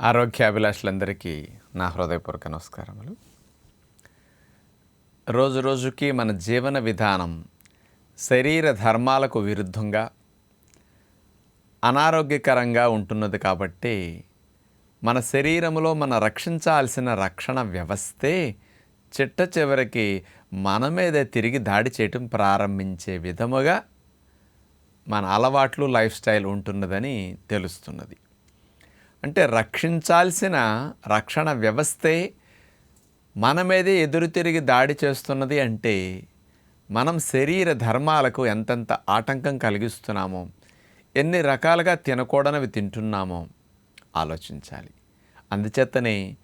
ఆరోగ్యాభిలాషులందరికీ నా హృదయపూర్వక నమస్కారములు. రోజు రోజుకి మన జీవన విధానం శరీర ధర్మాలకు విరుద్ధంగా అనారోగ్యకరంగా ఉంటున్నది కాబట్టి మన శరీరంలో మన రక్షించాల్సిన రక్షణ వ్యవస్థే చిట్ట చివరికి మన మీదే తిరిగి దాడి చేయటం ప్రారంభించే విధముగా మన అలవాట్లు లైఫ్ స్టైల్ ఉంటున్నదని తెలుస్తున్నది. అంటే రక్షించాల్సిన రక్షణ వ్యవస్థే మన మీదే ఎదురు తిరిగి దాడి చేస్తున్నది అంటే మనం శరీర ధర్మాలకు ఎంతెంత ఆటంకం కలిగిస్తున్నామో ఎన్ని రకాలుగా తినకూడనివి తింటున్నామో ఆలోచించాలి. అందుచేతనే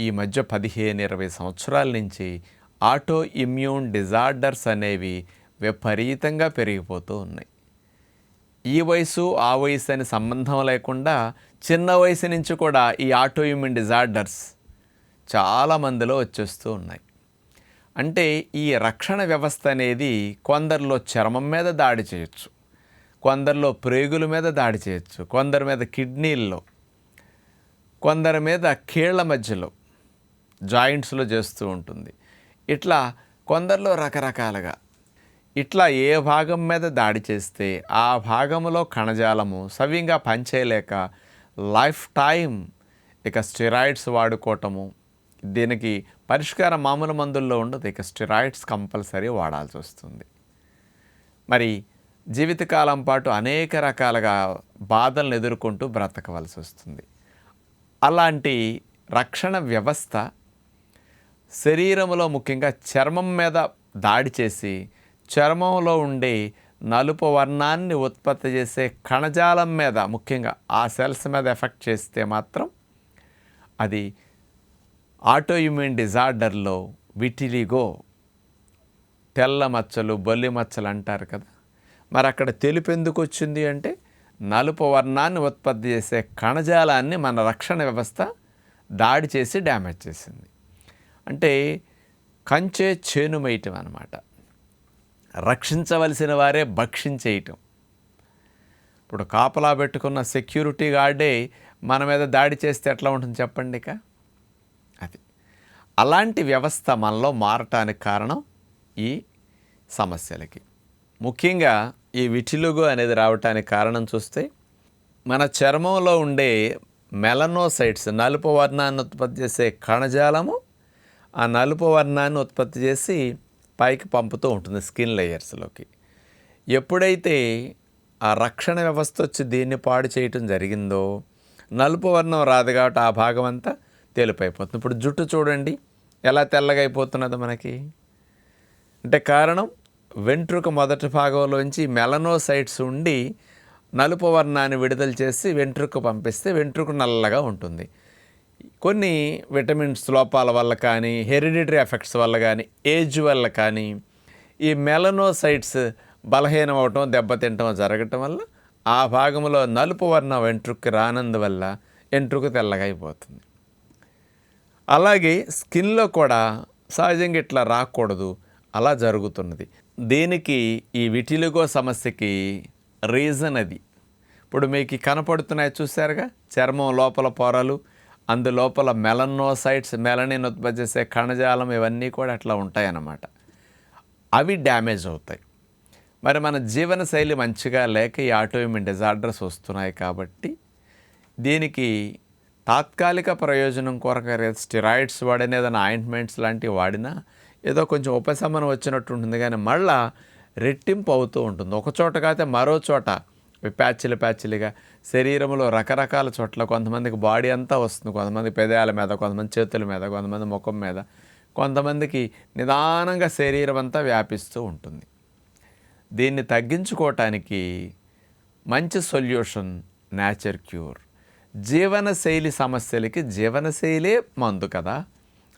ఈ మధ్య పదిహేను ఇరవై సంవత్సరాల నుంచి ఆటో ఇమ్యూన్ డిజార్డర్స్ అనేవి విపరీతంగా పెరిగిపోతూ ఉన్నాయి. ఈ వయసు ఆ వయసు అనే సంబంధం లేకుండా చిన్న వయసు నుంచి కూడా ఈ ఆటో ఇమ్యూన్ డిజార్డర్స్ చాలా మందిలో వచ్చేస్తూ ఉన్నాయి. అంటే ఈ రక్షణ వ్యవస్థ అనేది కొందరిలో చర్మం మీద దాడి చేయొచ్చు కొందరిలో ప్రేగుల మీద దాడి చేయొచ్చు కొందరి మీద కిడ్నీల్లో కొందరి మీద కీళ్ళ మధ్యలో జాయింట్స్లో చేస్తూ ఉంటుంది. ఇట్లా కొందరిలో రకరకాలుగా ఇట్లా ఏ భాగం మీద దాడి చేస్తే ఆ భాగంలో కణజాలము సవ్యంగా పనిచేయలేక లైఫ్ టైం ఇక స్టెరాయిడ్స్ వాడుకోవటము దీనికి పరిష్కార మామూలు మందుల్లో ఉండదు. ఇక స్టెరాయిడ్స్ కంపల్సరీ వాడాల్సి వస్తుంది. మరి జీవితకాలం పాటు అనేక రకాలుగా బాధలను ఎదుర్కొంటూ బ్రతకవలసి వస్తుంది. అలాంటి రక్షణ వ్యవస్థ శరీరంలో ముఖ్యంగా చర్మం మీద దాడి చేసి చర్మంలో ఉండే నలుపు వర్ణాన్ని ఉత్పత్తి చేసే కణజాలం మీద ముఖ్యంగా ఆ సెల్స్ మీద ఎఫెక్ట్ చేస్తే మాత్రం అది ఆటోఇమ్యూన్ డిజార్డర్లో విటిలిగో తెల్ల మచ్చలు బొల్లి మచ్చలు అంటారు కదా. మరి అక్కడ తెలుపు ఎందుకు వచ్చింది అంటే నలుపు వర్ణాన్ని ఉత్పత్తి చేసే కణజాలాన్ని మన రక్షణ వ్యవస్థ దాడి చేసి డ్యామేజ్ చేసింది. అంటే కంచే చేనుమేయటం అనమాట రక్షించవలసిన వారే భక్షించేయటం. ఇప్పుడు కాపలా పెట్టుకున్న సెక్యూరిటీ గార్డే మన మీద దాడి చేస్తే ఎట్లా ఉంటుంది చెప్పండి ఇక? అది. అలాంటి వ్యవస్థ మనలో మారటానికి కారణం ఈ సమస్యలకి. ముఖ్యంగా ఈ విటిలుగు అనేది రావటానికి కారణం చూస్తే మన చర్మంలో ఉండే మెలనోసైట్స్ నలుపు వర్ణాన్ని ఉత్పత్తి చేసే కణజాలము ఆ నలుపు వర్ణాన్ని ఉత్పత్తి చేసి పైకి పంపుతూ ఉంటుంది స్కిన్ లేయర్స్లోకి. ఎప్పుడైతే ఆ రక్షణ వ్యవస్థ వచ్చి దీన్ని పాడు చేయటం జరిగిందో నలుపు వర్ణం రాదు కాబట్టి ఆ భాగం అంతా తెలుపైపోతుంది. ఇప్పుడు జుట్టు చూడండి ఎలా తెల్లగా అయిపోతున్నది మనకి? అంటే కారణం వెంట్రుక మొదటి భాగంలోంచి మెలనోసైట్స్ ఉండి నలుపు వర్ణాన్ని విడుదల చేసి వెంట్రుక పంపిస్తే వెంట్రుక నల్లగా ఉంటుంది. కొన్ని విటమిన్స్ లోపాల వల్ల కానీ హెరిడిటరీ ఎఫెక్ట్స్ వల్ల కానీ ఏజ్ వల్ల కానీ ఈ మెలనోసైట్స్ బలహీనం అవటం దెబ్బతింటం జరగటం వల్ల ఆ భాగంలో నలుపు వర్ణ వెంట్రుక్కి రానందువల్ల వెంట్రుక తెల్లగా అయిపోతుంది. అలాగే స్కిన్లో కూడా సహజంగా ఇట్లా రాకూడదు. అలా జరుగుతున్నది. దీనికి ఈ విటిలుగో సమస్యకి రీజన్ అది. ఇప్పుడు మీకు కనపడుతున్నాయి చూసారుగా చర్మం లోపల పొరలు అందులోపల మెలనోసైట్స్ మెలనిన్ ఉత్పత్తి చేసే కణజాలం ఇవన్నీ కూడా అట్లా ఉంటాయన్నమాట. అవి డ్యామేజ్ అవుతాయి. మరి మన జీవన శైలి మంచిగా లేక ఈ ఆటోఇమ్యూన్ డిజార్డర్స్ వస్తున్నాయి కాబట్టి దీనికి తాత్కాలిక ప్రయోజనం కొరకు స్టిరాయిడ్స్ వాడిన ఏదైనా ఆయింట్మెంట్స్ లాంటివి వాడినా ఏదో కొంచెం ఉపశమనం వచ్చినట్టు ఉంటుంది. కానీ మళ్ళా రెట్టింపు అవుతూ ఉంటుంది. ఒక చోట కాకపోతే మరో చోట ప్యాచ్లు ప్యాచ్లుగా. శరీరంలో రకరకాల చోట్ల కొంతమందికి బాడీ అంతా వస్తుంది. కొంతమంది పెదాల మీద కొంతమంది చేతుల మీద కొంతమంది ముఖం మీద. కొంతమందికి నిదానంగా శరీరం అంతా వ్యాపిస్తూ ఉంటుంది. దీన్ని తగ్గించుకోవటానికి మంచి సొల్యూషన్ నేచర్ క్యూర్. జీవనశైలి సమస్యలకి జీవనశైలే మందు కదా.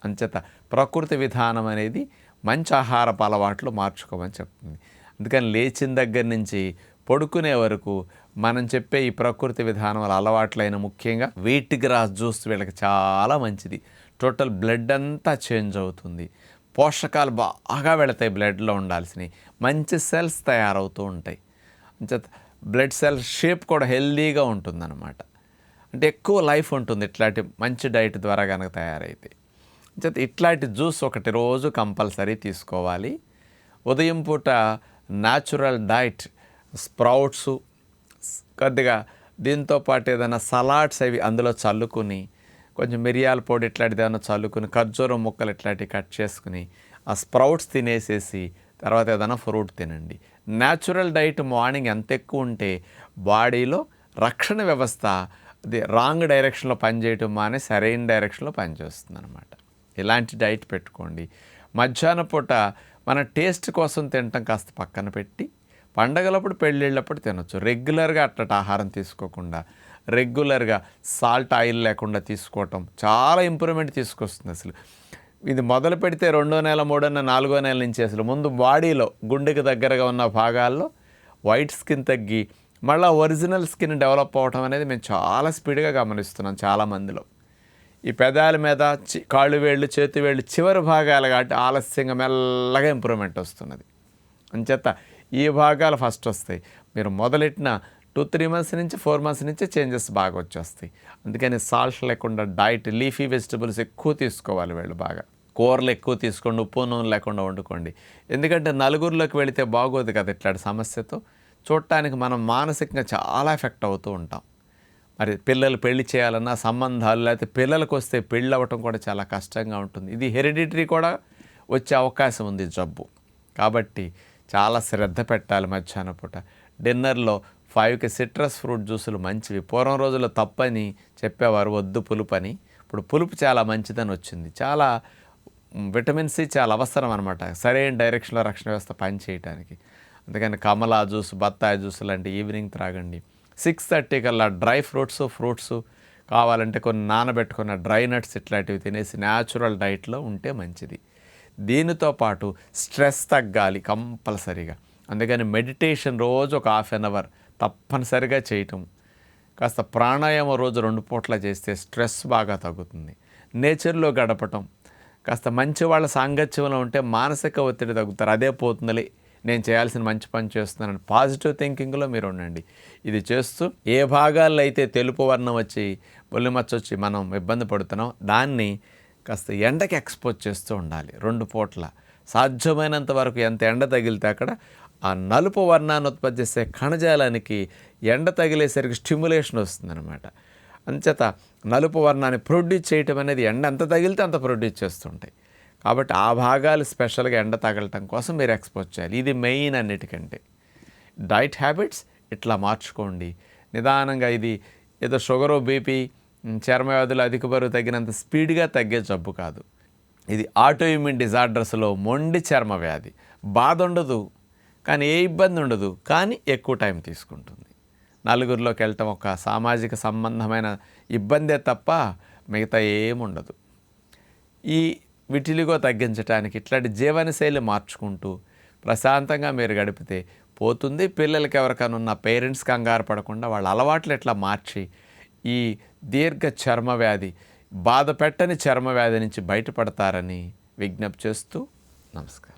అంచేత ప్రకృతి విధానం అనేది మంచి ఆహారపు అలవాట్లు మార్చుకోమని చెప్తుంది. అందుకని లేచిన దగ్గర నుంచి పడుకునే వరకు మనం చెప్పే ఈ ప్రకృతి విధానం వల్ల అలవాట్లైన ముఖ్యంగా వీట్ గ్రాస్ జ్యూస్ వీళ్ళకి చాలా మంచిది. టోటల్ బ్లడ్ అంతా చేంజ్ అవుతుంది. పోషకాలు బాగా వెళతాయి బ్లడ్లో ఉండాల్సినవి. మంచి సెల్స్ తయారవుతూ ఉంటాయి. అంచేత బ్లడ్ సెల్ షేప్ కూడా హెల్దీగా ఉంటుందన్నమాట. అంటే ఎక్కువ లైఫ్ ఉంటుంది ఇట్లాంటి మంచి డైట్ ద్వారా కనుక తయారైతే. చేత ఇట్లాంటి జ్యూస్ ఒకటి రోజు కంపల్సరీ తీసుకోవాలి. ఉదయం పూట న్యాచురల్ డైట్ స్ప్రౌట్స్ కొద్దిగా దీంతో పాటు ఏదైనా సలాడ్స్ అవి అందులో చల్లుకుని కొంచెం మిరియాల పొడి ఇట్లాంటిది ఏదైనా చల్లుకుని ఖర్జూరం ముక్కలు ఇట్లాంటివి కట్ చేసుకుని ఆ స్ప్రౌట్స్ తినేసేసి తర్వాత ఏదైనా ఫ్రూట్ తినండి. న్యాచురల్ డైట్ మార్నింగ్ ఎంత ఎక్కువ ఉంటే బాడీలో రక్షణ వ్యవస్థ అది రాంగ్ డైరెక్షన్లో పనిచేయటం మానే సరైన డైరెక్షన్లో పనిచేస్తుంది అనమాట ఇలాంటి డైట్ పెట్టుకోండి. మధ్యాహ్న పూట మన టేస్ట్ కోసం తినటం కాస్త పక్కన పెట్టి పండగలప్పుడు పెళ్ళిళ్ళప్పుడు తినొచ్చు. రెగ్యులర్గా అట్టట ఆహారం తీసుకోకుండా రెగ్యులర్గా సాల్ట్ ఆయిల్ లేకుండా తీసుకోవటం చాలా ఇంప్రూవ్మెంట్ తీసుకొస్తుంది అసలు. ఇది మొదలు పెడితే రెండో నెల మూడో నెల నాలుగో నెల నుంచి అసలు ముందు బాడీలో గుండెకి దగ్గరగా ఉన్న భాగాల్లో వైట్ స్కిన్ తగ్గి మళ్ళీ ఒరిజినల్ స్కిన్ డెవలప్ అవ్వటం అనేది మేము చాలా స్పీడ్గా గమనిస్తున్నాం చాలామందిలో. ఈ పెదాల మీద చి కాళ్ళు వేళ్ళు చేతి వేళ్ళు చివరి భాగాలు కాబట్టి ఆలస్యంగా మెల్లగా ఇంప్రూవ్మెంట్ వస్తున్నది. అంచేత ఈ భాగాలు ఫస్ట్ వస్తాయి. మీరు మొదలెట్టిన టూ త్రీ మంత్స్ నుంచి ఫోర్ మంత్స్ నుంచి చేంజెస్ బాగా వచ్చేస్తాయి. అందుకని సాల్ట్ లేకుండా డైట్ లీఫీ వెజిటబుల్స్ ఎక్కువ తీసుకోవాలి వీళ్ళు బాగా. కూరలు ఎక్కువ తీసుకోండి ఉప్పు నూనె లేకుండా వండుకోండి. ఎందుకంటే నలుగురిలోకి వెళితే బాగోదు కదా ఇట్లాంటి సమస్యతో. చూడటానికి మనం మానసికంగా చాలా ఎఫెక్ట్ అవుతూ ఉంటాం. మరి పిల్లలు పెళ్ళి చేయాలన్నా సంబంధాలు లేకపోతే పిల్లలకు వస్తే పెళ్ళి అవ్వటం కూడా చాలా కష్టంగా ఉంటుంది. ఇది హెరిడిటరీ కూడా వచ్చే అవకాశం ఉంది జబ్బు. కాబట్టి చాలా శ్రద్ధ పెట్టాలి మధ్యాహ్నం పూట. డిన్నర్లో ఫైవ్కి సిట్రస్ ఫ్రూట్ జ్యూసులు మంచివి. పూర్వం రోజుల్లో తప్పని చెప్పేవారు వద్దు పులుపు అని. ఇప్పుడు పులుపు చాలా మంచిదని వచ్చింది. చాలా విటమిన్ సి చాలా అవసరం అనమాట సరైన డైరెక్షన్లో రక్షణ వ్యవస్థ పనిచేయడానికి అందుకని కమలా జ్యూస్ బత్తాయి జ్యూస్ లాంటి ఈవినింగ్ త్రాగండి. సిక్స్ థర్టీ కల్లా డ్రై ఫ్రూట్స్ ఫ్రూట్స్ కావాలంటే కొన్ని నానబెట్టుకున్న డ్రై నట్స్ ఇట్లాంటివి తినేసి న్యాచురల్ డైట్లో ఉంటే మంచిది. దీనితో పాటు స్ట్రెస్ తగ్గాలి కంపల్సరీగా. అందుకని మెడిటేషన్ రోజు ఒక హాఫ్ అన్ అవర్ తప్పనిసరిగా చేయటం. కాస్త ప్రాణాయామం రోజు రెండు పూట్ల చేస్తే స్ట్రెస్ బాగా తగ్గుతుంది. నేచర్లో గడపటం. కాస్త మంచి వాళ్ళ సాంగత్యంలో ఉంటే మానసిక ఒత్తిడి తగ్గుతారు. అదే పోతుందిలే నేను చేయాల్సిన మంచి పని చేస్తున్నాను పాజిటివ్ థింకింగ్లో మీరు ఉండండి. ఇది చేస్తూ ఏ భాగాల్లో అయితే తెలుపు వర్ణం వచ్చి బొల్లిమచ్చ వచ్చి మనం ఇబ్బంది పడుతున్నాం దాన్ని కాస్త ఎండకి ఎక్స్పోజ్ చేస్తూ ఉండాలి. రెండు పూట్ల. సాధ్యమైనంత వరకు ఎంత ఎండ తగిలితే అక్కడ ఆ నలుపు వర్ణాన్ని ఉత్పత్తి చేసే కణజాలానికి ఎండ తగిలేసరికి స్టిమ్యులేషన్ వస్తుందన్నమాట. అంచేత నలుపు వర్ణాన్ని ప్రొడ్యూస్ చేయటం అనేది ఎండ ఎంత తగిలితే అంత ప్రొడ్యూస్ చేస్తుంటాయి. కాబట్టి ఆ భాగాలు స్పెషల్గా ఎండ తగలటం కోసం మీరు ఎక్స్పోజ్ చేయాలి. ఇది మెయిన్ అన్నిటికంటే. డైట్ హ్యాబిట్స్ ఇట్లా మార్చుకోండి. నిదానంగా ఇది ఏదో షుగరు బీపీ చర్మ వ్యాధులు అధిక బరువు తగ్గినంత స్పీడ్గా తగ్గే జబ్బు కాదు. ఇది ఆటోఇమ్యూన్ డిజార్డర్స్లో మొండి చర్మ వ్యాధి బాధ ఉండదు కానీ ఏ ఇబ్బంది ఉండదు కానీ ఎక్కువ టైం తీసుకుంటుంది. నలుగురిలోకి వెళ్ళటం ఒక సామాజిక సంబంధమైన ఇబ్బందే తప్ప మిగతా ఏముండదు ఈ విటిలిగో తగ్గించడానికి ఇట్లాంటి జీవనశైలి మార్చుకుంటూ ప్రశాంతంగా మీరు గడిపితే పోతుంది. పిల్లలకి ఎవరికైనా ఉన్న పేరెంట్స్ కంగారు పడకుండా వాళ్ళ అలవాట్లు ఎట్లా మార్చి ఈ దీర్ఘ చర్మ వ్యాధి బాధ పెట్టని చర్మ వ్యాధి నుంచి బయటపడతారని విజ్ఞప్తి చేస్తూ నమస్కారం.